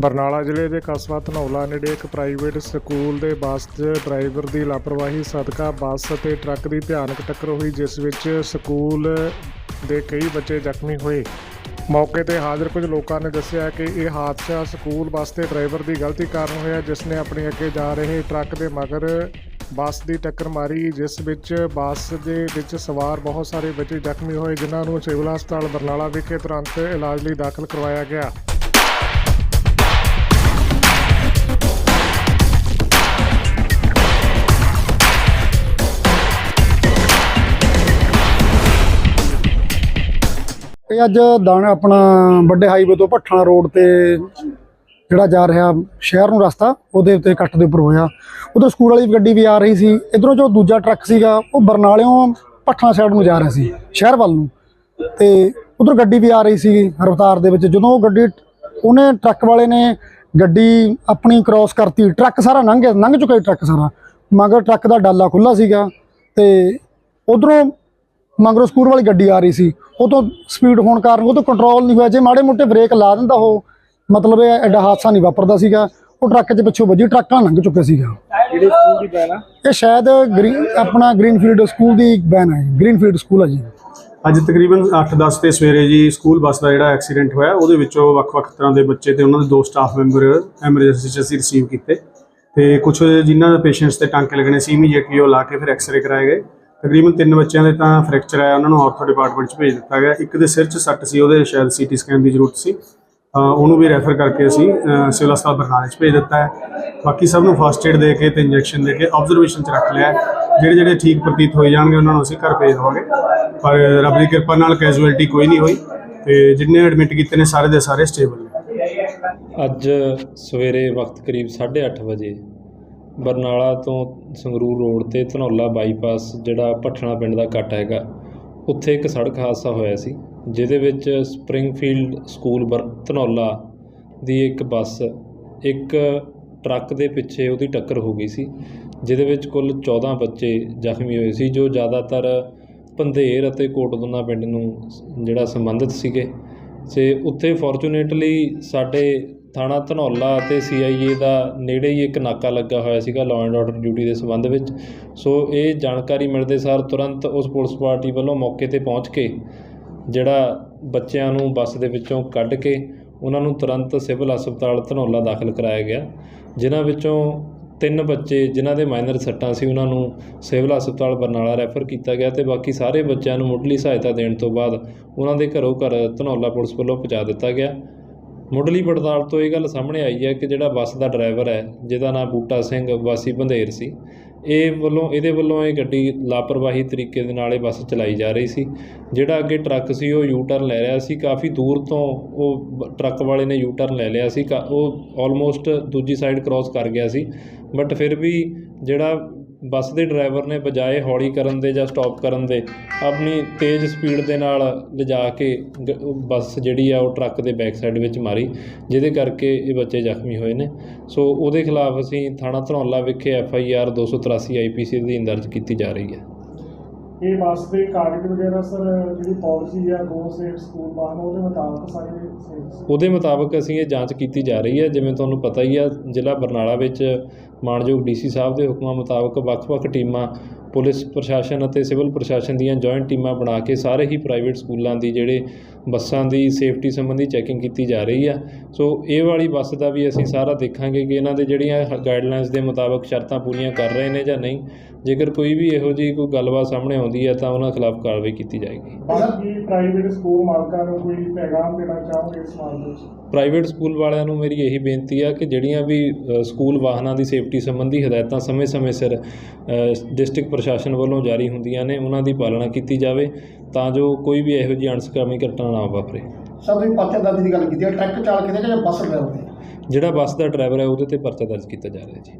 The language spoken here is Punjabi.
ਬਰਨਾਲਾ ਜ਼ਿਲ੍ਹੇ ਦੇ ਕਸਬਾ ਧਨੌਲਾ ਨੇੜੇ ਇੱਕ ਪ੍ਰਾਈਵੇਟ ਸਕੂਲ ਦੇ ਬੱਸ ਦੇ ਡਰਾਈਵਰ ਦੀ ਲਾਪਰਵਾਹੀ, ਸਦਕਾ ਬੱਸ ਅਤੇ ਟਰੱਕ ਦੀ ਭਿਆਨਕ ਟੱਕਰ ਹੋਈ, ਜਿਸ ਵਿੱਚ ਸਕੂਲ ਦੇ ਕਈ ਬੱਚੇ ਜ਼ਖਮੀ ਹੋਏ। ਮੌਕੇ ਤੇ ਹਾਜ਼ਰ ਕੁਝ ਲੋਕਾਂ ਨੇ ਦੱਸਿਆ ਕਿ ਇਹ ਹਾਦਸਾ ਸਕੂਲ ਬੱਸ ਦੇ ਡਰਾਈਵਰ ਦੀ ਗਲਤੀ ਕਾਰਨ ਹੋਇਆ, ਜਿਸ ਨੇ ਆਪਣੇ ਅੱਗੇ ਜਾ ਰਹੇ ਟਰੱਕ ਦੇ ਮਗਰ ਬੱਸ ਦੀ ਟੱਕਰ ਮਾਰੀ, ਜਿਸ ਵਿੱਚ ਬੱਸ ਦੇ ਵਿੱਚ ਸਵਾਰ ਬਹੁਤ ਸਾਰੇ ਬੱਚੇ ਜ਼ਖਮੀ ਹੋਏ, ਜਿਨ੍ਹਾਂ ਨੂੰ ਸਿਵਲ ਹਸਪਤਾਲ ਬਰਨਾਲਾ ਵਿਖੇ ਤੁਰੰਤ ਇਲਾਜ ਲਈ ਦਾਖਲ ਕਰਵਾਇਆ ਗਿਆ। ਇਹ ਅੱਜ ਦਾਣਾ ਆਪਣਾ ਵੱਡੇ ਹਾਈਵੇ ਤੋਂ ਭੱਠਾਂ ਰੋਡ ਤੇ ਜਿਹੜਾ ਜਾ ਰਿਹਾ ਸ਼ਹਿਰ ਨੂੰ ਰਸਤਾ, ਉਹਦੇ ਉੱਤੇ ਕੱਟ ਦੇ ਉੱਪਰ ਹੋਇਆ। ਉਧਰ ਸਕੂਲ ਵਾਲੀ ਗੱਡੀ ਵੀ ਆ ਰਹੀ ਸੀ। ਇਧਰੋਂ ਜੋ ਦੂਜਾ ਟਰੱਕ ਸੀਗਾ, ਉਹ ਬਰਨਾਲਿਓਂ ਭੱਠਾਂ ਸਾਈਡ ਨੂੰ ਜਾ ਰਿਹਾ ਸੀ, ਸ਼ਹਿਰ ਵੱਲ ਨੂੰ। ਤੇ ਉਧਰ ਗੱਡੀ ਵੀ ਆ ਰਹੀ ਸੀ ਰਫ਼ਤਾਰ ਦੇ ਵਿੱਚ। ਜਦੋਂ ਉਹ ਗੱਡੀ, ਉਹਨੇ ਟਰੱਕ ਵਾਲੇ ਨੇ ਗੱਡੀ ਆਪਣੀ ਕ੍ਰਾਸ ਕਰਤੀ। ਟਰੱਕ ਸਾਰਾ ਲੰਘ ਗਿਆ, ਲੰਘ ਚੁੱਕਾ ਟਰੱਕ ਸਾਰਾ। ਮਗਰ ਟਰੱਕ ਦਾ ਡਾਲਾ ਖੁੱਲਾ ਸੀਗਾ ਤੇ ਉਧਰੋਂ ਮਗਰੋਂ ਸਕੂਟਰ ਵਾਲੀ ਗੱਡੀ ਆ ਰਹੀ ਸੀ। ਉਹ ਤੋਂ ਸਪੀਡ ਹੋਣ ਕਾਰਨ ਉਹ ਤੋਂ ਕੰਟਰੋਲ ਨਹੀਂ ਹੋਇਆ। ਜੇ ਮਾੜੇ ਮੋਟੇ ਬ੍ਰੇਕ ਲਾ ਦਿੰਦਾ ਉਹ ਮਤਲਬ ਇਹ ਐਡਾ ਹਾਦਸਾ ਨਹੀਂ ਵਾਪਰਦਾ ਸੀਗਾ। ਉਹ ਟਰੱਕ 'ਚ ਪਿੱਛੋਂ ਵੱਜੀ ਟਰੱਕਾਂ ਲੰਘ ਚੁੱਕੇ ਸੀਗਾ। ਜਿਹੜੇ ਸਕੂਲ ਦੀ ਬੈਨ ਆ? ਇਹ ਸ਼ਾਇਦ ਗ੍ਰੀਨ ਆਪਣਾ ਗ੍ਰੀਨਫੀਲਡ ਸਕੂਲ ਦੀ ਬੈਨ ਹੈ ਗ੍ਰੀਨਫੀਲਡ ਸਕੂਲ ਹੈ ਜੀ। ਅੱਜ ਤਕਰੀਬਨ 8:10 ਤੇ ਸਵੇਰੇ ਜੀ ਸਕੂਲ ਬੱਸ ਦਾ ਜਿਹੜਾ ਐਕਸੀਡੈਂਟ ਹੋਇਆ ਉਹਦੇ ਵਿੱਚੋਂ ਵੱਖ-ਵੱਖ ਤਰ੍ਹਾਂ ਦੇ ਬੱਚੇ ਤੇ ਉਹਨਾਂ ਦੇ ਦੋ ਸਟਾਫ ਮੈਂਬਰ ਐਮਰਜੈਂਸੀ 'ਚ ਅਸੀਂ ਰਿਸੀਵ ਕੀਤੇ। ਤੇ ਕੁਝ ਜਿਨ੍ਹਾਂ ਦੇ ਪੇਸ਼ੈਂਟਸ ਤੇ ਟਾਂਕੇ ਲੱਗਣੇ ਸੀ ਇਮੀਡੀਏਟਲੀ ਉਹ ਲਾ ਕੇ ਫਿਰ ਐਕਸ-ਰੇ ਕਰਾਏ ਗਏ। ਤਕਰੀਬਨ ਤਿੰਨ ਬੱਚਿਆਂ ਦੇ ਤਾਂ ਫ੍ਰੈਕਚਰ ਆਇਆ, ਉਹਨਾਂ ਨੂੰ ਆਰਥੋ ਡਿਪਾਰਟਮੈਂਟ 'ਚ ਭੇਜ ਦਿੱਤਾ ਗਿਆ। ਇੱਕ ਦੇ ਸਿਰ 'ਚ ਸੱਟ ਸੀ, ਉਹਦੇ ਸ਼ਾਇਦ ਸੀਟੀ ਸਕੈਨ ਦੀ ਜ਼ਰੂਰਤ ਸੀ। ਉਹਨੂੰ ਵੀ ਰੈਫਰ ਕਰਕੇ ਅਸੀਂ ਸਿਵਲ ਹਸਪਤਾਲ ਬਰਨਾਲੇ 'ਚ ਭੇਜ ਦਿੱਤਾ ਹੈ। ਬਾਕੀ ਸਭ ਨੂੰ ਫਸਟ ਏਡ ਦੇ ਕੇ ਤੇ ਇੰਜੈਕਸ਼ਨ ਦੇ ਕੇ ਆਬਜ਼ਰਵੇਸ਼ਨ 'ਚ ਰੱਖ ਲਿਆ ਜਿਹੜੇ ਜਿਹੜੇ ਠੀਕ ਪ੍ਰਤੀਤ ਹੋਏ ਜਾਣਗੇ, ਉਹਨਾਂ ਨੂੰ ਅਸੀਂ ਘਰ ਭੇਜ ਦੇਵਾਂਗੇ। ਪਰ ਰੱਬ ਦੀ ਕਿਰਪਾ ਨਾਲ ਕੈਜੂਅਲਟੀ ਕੋਈ ਨਹੀਂ ਹੋਈ ਤੇ ਜਿੰਨੇ ਐਡਮਿਟ ਕੀਤੇ ਨੇ, ਸਾਰੇ ਦੇ ਸਾਰੇ ਸਟੇਬਲ ਨੇ। ਅੱਜ ਸਵੇਰੇ ਵਕਤ ਕਰੀਬ 8:30 ਵਜੇ ਬਰਨਾਲਾ ਤੋਂ ਸੰਗਰੂਰ ਰੋਡ ਤੇ ਧਨੌਲਾ ਬਾਈਪਾਸ, ਜਿਹੜਾ ਭੱਠਣਾ ਪਿੰਡ ਦਾ ਕੱਟ ਹੈਗਾ, ਉੱਥੇ ਇੱਕ ਸੜਕ ਹਾਦਸਾ ਹੋਇਆ ਸੀ, ਜਿਹਦੇ ਵਿੱਚ ਸਪਰਿੰਗਫੀਲਡ ਸਕੂਲ ਬਰ, ਧਨੌਲਾ ਦੀ ਇੱਕ ਬੱਸ ਇੱਕ ਟਰੱਕ ਦੇ ਪਿੱਛੇ ਉਹਦੀ ਟੱਕਰ ਹੋ ਗਈ ਸੀ, ਜਿਹਦੇ ਵਿੱਚ ਕੁੱਲ 14 ਬੱਚੇ ਜ਼ਖਮੀ ਹੋਏ ਸੀ, ਜੋ ਜ਼ਿਆਦਾਤਰ ਪੰਧੇਰ ਅਤੇ ਕੋਟਦੁਨਾ ਪਿੰਡ ਨੂੰ ਜਿਹੜਾ ਸੰਬੰਧਿਤ ਸੀਗੇ। ਤੇ ਉੱਥੇ ਫੋਰਚੂਨੇਟਲੀ ਸਾਡੇ ਥਾਣਾ ਧਨੌਲਾ ਅਤੇ ਸੀਆਈਏ ਦਾ ਨੇੜੇ ਹੀ ਇੱਕ ਨਾਕਾ ਲੱਗਾ ਹੋਇਆ ਸੀਗਾ ਲਾਅ ਐਂਡ ਆਰਡਰ ਡਿਊਟੀ ਦੇ ਸੰਬੰਧ ਵਿੱਚ। ਸੋ ਇਹ ਜਾਣਕਾਰੀ ਮਿਲਦੇ ਸਾਰ ਤੁਰੰਤ ਉਸ ਪੁਲਿਸ ਪਾਰਟੀ ਵੱਲੋਂ ਮੌਕੇ ਤੇ ਪਹੁੰਚ ਕੇ ਜਿਹੜਾ ਬੱਚਿਆਂ ਨੂੰ ਬੱਸ ਦੇ ਵਿੱਚੋਂ ਕੱਢ ਕੇ ਉਹਨਾਂ ਨੂੰ ਤੁਰੰਤ ਸਿਵਲ ਹਸਪਤਾਲ ਧਨੌਲਾ ਦਾਖਲ ਕਰਾਇਆ ਗਿਆ, ਜਿਨ੍ਹਾਂ ਵਿੱਚੋਂ ਤਿੰਨ ਬੱਚੇ ਜਿਨ੍ਹਾਂ ਦੇ ਮਾਈਨਰ ਸੱਟਾਂ ਸੀ, ਉਹਨਾਂ ਨੂੰ ਸਿਵਲ ਹਸਪਤਾਲ ਬਰਨਾਲਾ ਰੈਫਰ ਕੀਤਾ ਗਿਆ ਤੇ ਬਾਕੀ ਸਾਰੇ ਬੱਚਿਆਂ ਨੂੰ ਮੁੱਢਲੀ ਸਹਾਇਤਾ ਦੇਣ ਤੋਂ ਬਾਅਦ ਉਹਨਾਂ ਦੇ ਘਰੋਂ ਘਰ ਧਨੌਲਾ ਪੁਲਿਸ ਵੱਲੋਂ ਪਹੁੰਚਾ ਦਿੱਤਾ ਗਿਆ। ਮੁੱਢਲੀ ਪੜਤਾਲ ਤੋਂ ਇਹ ਗੱਲ ਸਾਹਮਣੇ ਆਈ ਹੈ ਕਿ ਜਿਹੜਾ ਬੱਸ ਦਾ ਡਰਾਈਵਰ ਹੈ, ਜਿਹਦਾ ਨਾਮ ਬੂਟਾ ਸਿੰਘ ਵਾਸੀ ਬੰਧੇਰ ਸੀ, ਇਹ ਵੱਲੋਂ, ਇਹਦੇ ਵੱਲੋਂ ਇਹ ਗੱਡੀ ਲਾਪਰਵਾਹੀ ਤਰੀਕੇ ਦੇ ਨਾਲ ਇਹ ਬੱਸ ਚਲਾਈ ਜਾ ਰਹੀ ਸੀ। ਜਿਹੜਾ ਅੱਗੇ ਟਰੱਕ ਸੀ, ਉਹ ਯੂ ਟਰਨ ਲੈ ਰਿਹਾ ਸੀ। ਕਾਫੀ ਦੂਰ ਤੋਂ ਉਹ ਬ- ਟਰੱਕ ਵਾਲੇ ਨੇ ਯੂ ਟਰਨ ਲੈ ਲਿਆ ਸੀ। ਕਾ- ਉਹ ਆਲਮੋਸਟ ਦੂਜੀ ਸਾਈਡ ਕ੍ਰਾਸ ਕਰ ਗਿਆ ਸੀ। ਬਟ ਫਿਰ ਵੀ ਜਿਹੜਾ ਬੱਸ ਦੇ ਡਰਾਈਵਰ ਨੇ ਬਜਾਏ ਹੌਲੀ ਕਰਨ ਦੇ ਜਾਂ ਸਟਾਪ ਕਰਨ ਦੇ ਆਪਣੀ ਤੇਜ਼ ਸਪੀਡ ਦੇ ਨਾਲ ਲਿਜਾ ਕੇ ਬੱਸ ਜਿਹੜੀ ਆ ਉਹ ਟਰੱਕ ਦੇ ਬੈਕ ਸਾਈਡ ਵਿੱਚ ਮਾਰੀ ਜਿਹਦੇ ਕਰਕੇ ਇਹ ਬੱਚੇ ਜ਼ਖਮੀ ਹੋਏ ਨੇ। ਸੋ ਉਹਦੇ ਖਿਲਾਫ ਅਸੀਂ ਥਾਣਾ ਧਨੌਲਾ ਵਿਖੇ ਐਫ ਆਈ ਆਰ 283 ਆਈ ਪੀ ਸੀ ਦੀ ਦਰਜ ਕੀਤੀ ਜਾ ਰਹੀ ਹੈ। ਇਹ ਬੱਸ ਦੇ ਕਾਗਜ਼ ਵਗੈਰਾ ਸਰ ਜਿਹੜੀ ਪਾਲਿਸੀ ਆ ਗੋ ਸੇਫ ਸਕੂਲ ਵਾਹਨ ਉਹਦੇ ਮੁਤਾਬਕ ਸਾਰੇ ਉਹਦੇ ਮੁਤਾਬਕ ਅਸੀਂ ਇਹ ਜਾਂਚ ਕੀਤੀ ਜਾ ਰਹੀ ਹੈ। ਜਿਵੇਂ ਤੁਹਾਨੂੰ ਪਤਾ ਹੀ ਆ ਜ਼ਿਲ੍ਹਾ ਬਰਨਾਲਾ ਵਿੱਚ ਮਾਨਯੋਗ ਡੀਸੀ ਸਾਹਿਬ ਦੇ ਹੁਕਮਾਂ ਮੁਤਾਬਕ ਵੱਖ-ਵੱਖ ਟੀਮਾਂ, ਪੁਲਿਸ ਪ੍ਰਸ਼ਾਸਨ ਅਤੇ ਸਿਵਲ ਪ੍ਰਸ਼ਾਸਨ ਦੀਆਂ ਜੁਆਇੰਟ ਟੀਮਾਂ ਬਣਾ ਕੇ ਸਾਰੇ ਹੀ ਪ੍ਰਾਈਵੇਟ ਸਕੂਲਾਂ ਦੀ ਜਿਹੜੇ ਬੱਸਾਂ ਦੀ ਸੇਫਟੀ ਸੰਬੰਧੀ ਚੈਕਿੰਗ ਕੀਤੀ ਜਾ ਰਹੀ ਆ। ਸੋ ਇਹ ਵਾਲੀ ਬੱਸ ਦਾ ਵੀ ਅਸੀਂ ਸਾਰਾ ਦੇਖਾਂਗੇ ਕਿ ਇਹਨਾਂ ਦੇ ਜਿਹੜੀਆਂ ਗਾਈਡਲਾਈਨਸ ਦੇ ਮੁਤਾਬਕ ਸ਼ਰਤਾਂ ਪੂਰੀਆਂ ਕਰ ਰਹੇ ਨੇ ਜਾਂ ਨਹੀਂ। ਜੇਕਰ ਕੋਈ ਵੀ ਇਹੋ ਜਿਹੀ ਕੋਈ ਗੱਲਬਾਤ ਸਾਹਮਣੇ ਆਉਂਦੀ ਹੈ ਤਾਂ ਉਹਨਾਂ ਖਿਲਾਫ ਕਾਰਵਾਈ ਕੀਤੀ ਜਾਏਗੀ। ਬਾਕੀ ਪ੍ਰਾਈਵੇਟ ਸਕੂਲ ਮਾਲਕਾਂ ਨੂੰ ਕੋਈ ਪੈਗਾਮ ਦੇਣਾ ਚਾਹੋਗੇ ਇਸ ਮਾਮਲੇ ਵਿੱਚ? ਪ੍ਰਾਈਵੇਟ ਸਕੂਲ ਵਾਲਿਆਂ ਨੂੰ ਮੇਰੀ ਇਹੀ ਬੇਨਤੀ ਆ ਕਿ ਜਿਹੜੀਆਂ ਵੀ ਸਕੂਲ ਵਾਹਨਾਂ ਦੀ ਸੇਫਟੀ ਸੰਬੰਧੀ ਹਦਾਇਤਾਂ ਸਮੇਂ-ਸਮੇਂ ਸਿਰ ਡਿਸਟ੍ਰਿਕਟ ਪ੍ਰਸ਼ਾਸਨ ਵੱਲੋਂ ਜਾਰੀ ਹੁੰਦੀਆਂ ਨੇ ਉਹਨਾਂ ਦੀ ਪਾਲਣਾ ਕੀਤੀ ਜਾਵੇ ਤਾਂ ਜੋ ਕੋਈ ਵੀ ਇਹੋ ਜਿਹੀ ਅਣਸਕਾਮੀ ਘਟਨਾ ਨਾ ਵਾਪਰੇ। ਸਰ ਤੁਸੀਂ ਪਰਚਾ ਦਰਜ ਦੀ ਗੱਲ ਕੀਤੀ ਹੈ ਟਰੱਕ ਚਾਲਕ ਦੇ ਜਾਂ ਬੱਸ ਡਰਾਈਵਰ ਦੇ ਜਿਹੜਾ ਬੱਸ ਦਾ ਡਰਾਈਵਰ ਹੈ ਉਹਦੇ ਤੇ ਪਰਚਾ ਦਰਜ ਕੀਤਾ ਜਾ ਰਿਹਾ ਜੀ।